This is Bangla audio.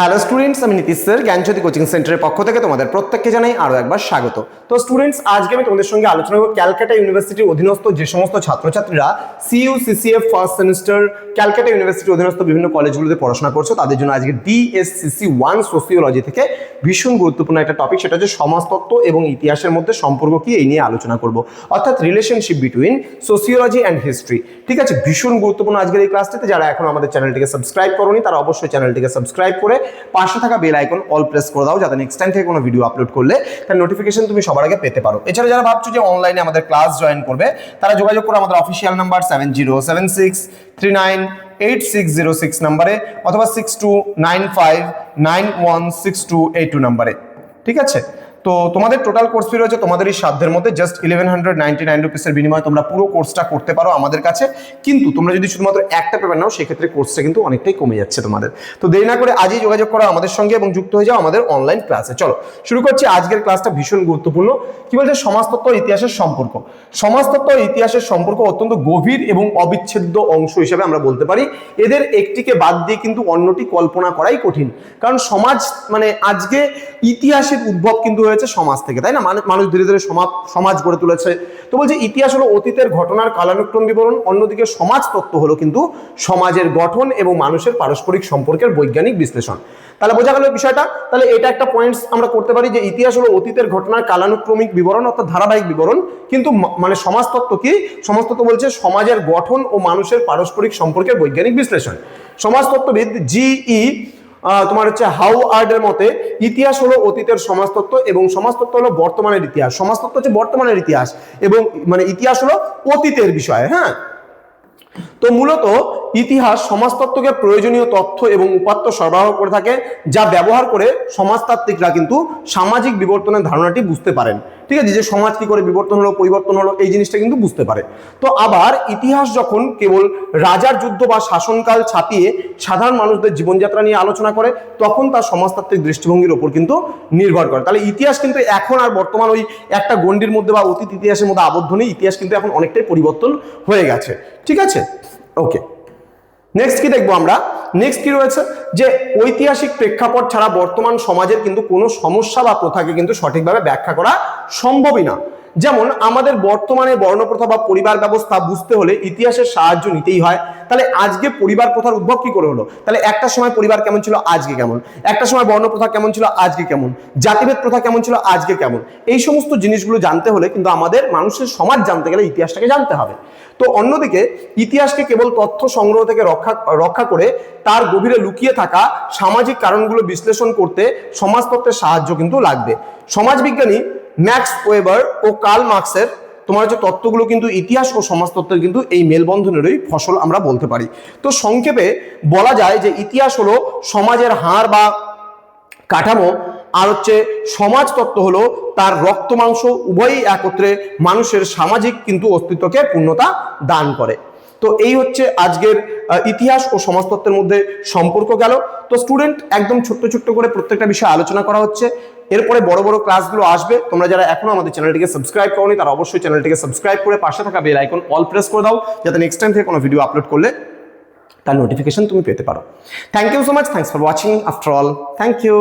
হ্যালো স্টুডেন্টস আমি নীতিশ স্যার, জ্ঞানজ্যোতি কোচিং সেন্টারের পক্ষ থেকে তোমাদের প্রত্যেককে জানাই আরও একবার স্বাগত। তো স্টুডেন্টস আজকে আমি তোমাদের সঙ্গে আলোচনা করব ক্যালকাটা ইউনিভার্সিটির অধীনস্থ যে সমস্ত ছাত্রছাত্রীরা CU CCF first semester Calcutta ইউনিভার্সিটির অধীনস্থ বিভিন্ন কলেজগুলোতে পড়াশোনা করছ, তাদের জন্য আজকে ডিএসসিসি ওয়ান সোসিওলজি থেকে ভীষণ গুরুত্বপূর্ণ একটা টপিক সেটা হচ্ছে সমাজতত্ত্ব এবং ইতিহাসের মধ্যে সম্পর্ক কি, এই নিয়ে আলোচনা করব। অর্থাৎ relationship between sociology and history ঠিক আছে, ভীষণ গুরুত্বপূর্ণ আজকের এই ক্লাসটিতে যারা এখন আমাদের চ্যানেলটিকে সাবস্ক্রাইব করোনি, তারা অবশ্যই চ্যানেলটিকে সাবস্ক্রাইব করে পাশে থাকা বেল আইকন অল প্রেস করে দাও, যাতে নেক্সট টাইম থেকে কোনো ভিডিও আপলোড করলে তার নোটিফিকেশন তুমি সবার আগে পেতে পারো। এছাড়া যারা ভাবছ যে অনলাইনে আমাদের ক্লাস জয়েন করবে, তারা যোগাযোগ করো আমাদের official number seven zero seven six three nine eight six zero six নাম্বারে অথবা six two nine five nine one six two eight two নাম্বারে ঠিক আছে? তো তোমাদের টোটাল কোর্স ফি রয়েছে তোমাদের এই সাধ্যের মধ্যে just eleven hundred ninety nine রুপিসের বিনিময়ে তোমরা পুরো কোর্সটা করতে পারো আমাদের কাছে। কিন্তু তোমরা যদি শুধুমাত্র একটা পেপার নাও, সেক্ষেত্রে কোর্সটা কিন্তু অনেকটাই কমে যাচ্ছে তোমাদের। তো দেরি না করে আজই যোগাযোগ করো আমাদের সঙ্গে এবং যুক্ত হয়ে যাও আমাদের অনলাইন ক্লাসে চলো, শুরু করছি আজকের ক্লাসটা ভীষণ গুরুত্বপূর্ণ। কি বলছে? সমাজতত্ত্ব ইতিহাসের সম্পর্ক। সমাজতত্ত্ব ইতিহাসের সম্পর্ক অত্যন্ত গভীর এবং অবিচ্ছেদ্য অংশ হিসেবে আমরা বলতে পারি। এদের একটিকে বাদ দিয়ে কিন্তু অন্যটি কল্পনা করাই কঠিন। কারণ সমাজ মানে আজকে ইতিহাসের উদ্ভব কিন্তু হয়েছে সমাজ থেকে, তাই না? মানে- মানুষ ধীরে ধীরে সমাজ সমাজ গড়ে তুলেছে। তো বলছে, ইতিহাস হলো অতীতের ঘটনার কালানুক্রম বিবরণ, অন্যদিকে সমাজ তত্ত্ব হলো কিন্তু সমাজের গঠন এবং মানুষের পারস্পরিক সম্পর্কের বৈজ্ঞানিক বিশ্লেষণ। তাহলে বোঝা গেল বিষয়টা। তাহলে এটা একটা পয়েন্টস আমরা করতে পারি যে ইতিহাস হলো অতীতের ঘটনার কালানুক্রমিক বিবরণ অর্থাৎ ধারাবাহিক বিবরণ। কিন্তু মানে সমাজতত্ত্ব কি? সমাজতত্ত্ব বলছে সমাজের গঠন ও মানুষের পারস্পরিক সম্পর্কের বৈজ্ঞানিক বিশ্লেষণ। সমাজতত্ত্ববিদ জিই তোমার হচ্ছে হাউ আর্ডের মতে ইতিহাস হলো অতীতের সমাজতত্ত্ব এবং সমাজতত্ত্ব হলো বর্তমানের ইতিহাস। সমাজতত্ত্ব হচ্ছে বর্তমানের ইতিহাস এবং মানে ইতিহাস হলো অতীতের বিষয় হ্যাঁ? তো মূলত ইতিহাস সমাজতত্ত্বকে প্রয়োজনীয় তথ্য এবং উপাত্ত সরবরাহ করে থাকে, যা ব্যবহার করে সমাজতাত্ত্বিকরা কিন্তু সামাজিক বিবর্তনের ধারণাটি বুঝতে পারেন। ঠিক আছে, যে সমাজ কি করে বিবর্তন হলো, পরিবর্তন হলো, এই জিনিসটা কিন্তু বুঝতে পারে। তো আবার ইতিহাস যখন কেবল রাজার যুদ্ধ বা শাসনকাল ছাপিয়ে সাধারণ মানুষদের জীবনযাত্রা নিয়ে আলোচনা করে, তখন তার সমাজতাত্ত্বিক দৃষ্টিভঙ্গির ওপর কিন্তু নির্ভর করে। তাহলে ইতিহাস কিন্তু এখন আর বর্তমান ওই একটা গণ্ডির মধ্যে বা অতীত ইতিহাসের মধ্যে আবদ্ধ নেই, ইতিহাস কিন্তু এখন অনেকটাই পরিবর্তন হয়ে গেছে। ঠিক আছে? ওকে নেক্সট কি দেখব আমরা? নেক্সট কি রয়েছে? যে ঐতিহাসিক প্রেক্ষাপট ছাড়া বর্তমান সমাজের কিন্তু কোনো সমস্যা বা প্রথাকে কিন্তু সঠিকভাবে ব্যাখ্যা করা সম্ভবই না। যেমন আমাদের বর্তমানে বর্ণপ্রথা বা পরিবার ব্যবস্থা বুঝতে হলে ইতিহাসের সাহায্য নিতেই হয়। তাহলে আজকে পরিবার প্রথার উদ্ভব কি করে হলো? তাহলে একটা সময় পরিবার কেমন ছিল, আজকে কেমন? একটা সময় বর্ণপ্রথা কেমন ছিল, আজকে কেমন? জাতিভেদ প্রথা কেমন ছিল, আজকে কেমন? এই সমস্ত জিনিসগুলো জানতে হলে কিন্তু আমাদের মানুষের সমাজ জানতে গেলে ইতিহাসটাকে জানতে হবে। তো অন্যদিকে ইতিহাসকে কেবল তথ্য সংগ্রহ থেকে রক্ষা রক্ষা করে তার গভীরে লুকিয়ে থাকা সামাজিক কারণগুলো বিশ্লেষণ করতে সমাজতত্ত্বের সাহায্য কিন্তু লাগবে। সমাজবিজ্ঞানী ম্যাক্স ওয়েবার ও কার্ল মার্কসের তোমার হচ্ছে তত্ত্বগুলো কিন্তু ইতিহাস ও সমাজতত্ত্বের কিন্তু এই মেলবন্ধনেরই ফসল আমরা বলতে পারি। তো সংক্ষেপে বলা যায় যে ইতিহাস হলো সমাজের হাড় বা কাঠামো, আর হচ্ছে সমাজতত্ত্ব হলো তার রক্ত মাংস উভয়ই একত্রে মানুষের সামাজিক কিন্তু অস্তিত্বকে পূর্ণতা দান করে। তো এই হচ্ছে আজকের ইতিহাস ও সমাজতত্ত্বের মধ্যে সম্পর্ক গেল। তো স্টুডেন্ট একদম ছোট্ট ছোট্ট করে প্রত্যেকটা বিষয়ে আলোচনা করা হচ্ছে। এরপরে বড় বড় ক্লাসগুলো আসবে। তোমরা যারা এখনও আমাদের চ্যানেলটিকে সাবস্ক্রাইব করোনি, তারা অবশ্যই চ্যানেলটিকে সাবস্ক্রাইব করে পাশে থাকা বেল আইকন অল প্রেস করে দাও, যাতে নেক্সট টাইম থেকে কোনো ভিডিও আপলোড করলে তার নোটিফিকেশন তুমি পেতে পারো। Thank you so much thanks for watching after all thank you